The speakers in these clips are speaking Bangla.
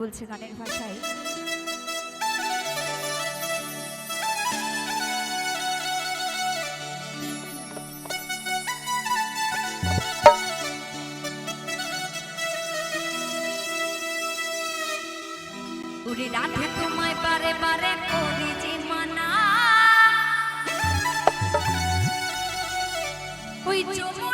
বলছে গানের ভাষায়। উড়ে রাধে তোমায় বারে বারে করি যে মানা। ওই যমুনাতে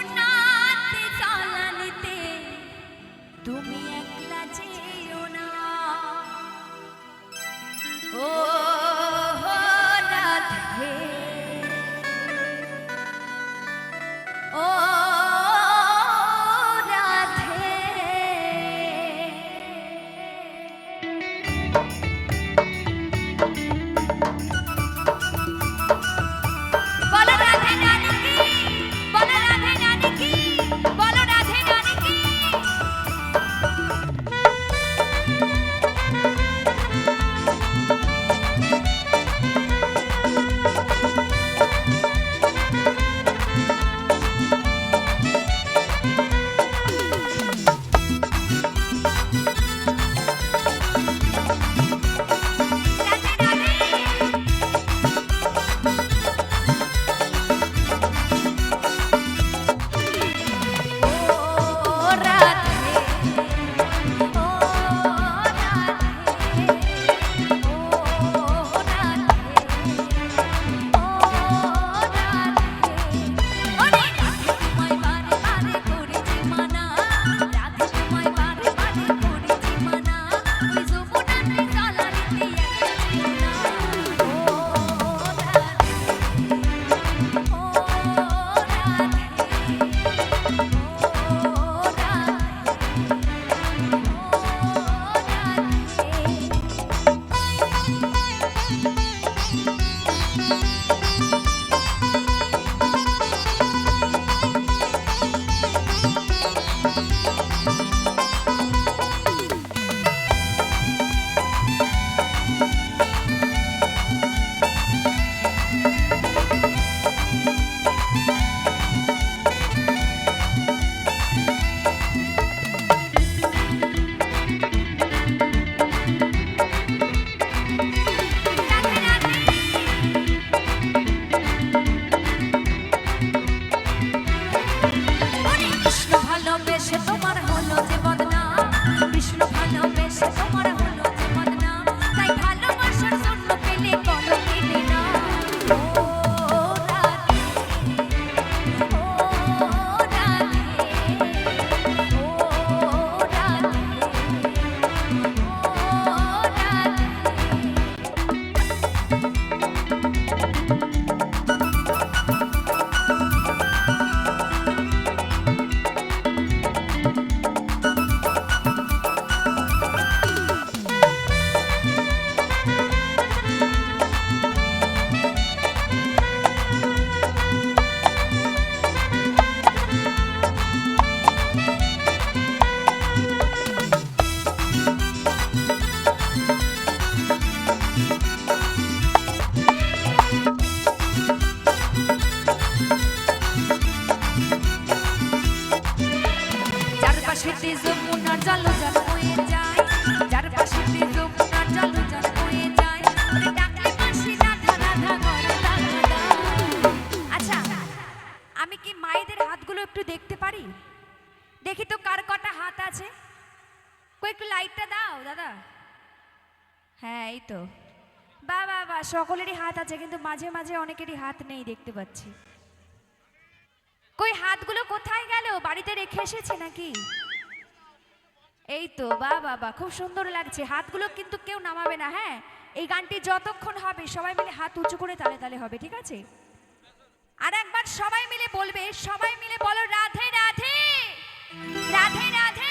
আচ্ছা আমি কি মায়েদের হাতগুলো একটু দেখতে পারি? দেখি তো কার কটা হাত আছে। কই, একটু লাইটটা দাও, দাদা। হ্যাঁ এই তো। বা বা বা, সকলেরই হাত আছে, কিন্তু মাঝে মাঝে অনেকেরই হাত নেই দেখতে পাচ্ছি। কই, হাতগুলো কোথায় গেল? বাড়িতে রেখে এসেছে নাকি? এই তো বা বাবা খুব সুন্দর লাগছে। হাতগুলো কিন্তু কেউ নামাবে না হ্যাঁ? এই গানটি যতক্ষণ হবে, সবাই মিলে হাত উঁচু করে তালে তালে হবে, ঠিক আছে? আর একবার সবাই মিলে বলবে, সবাই মিলে বলো, রাধে রাধে! রাধে রাধে!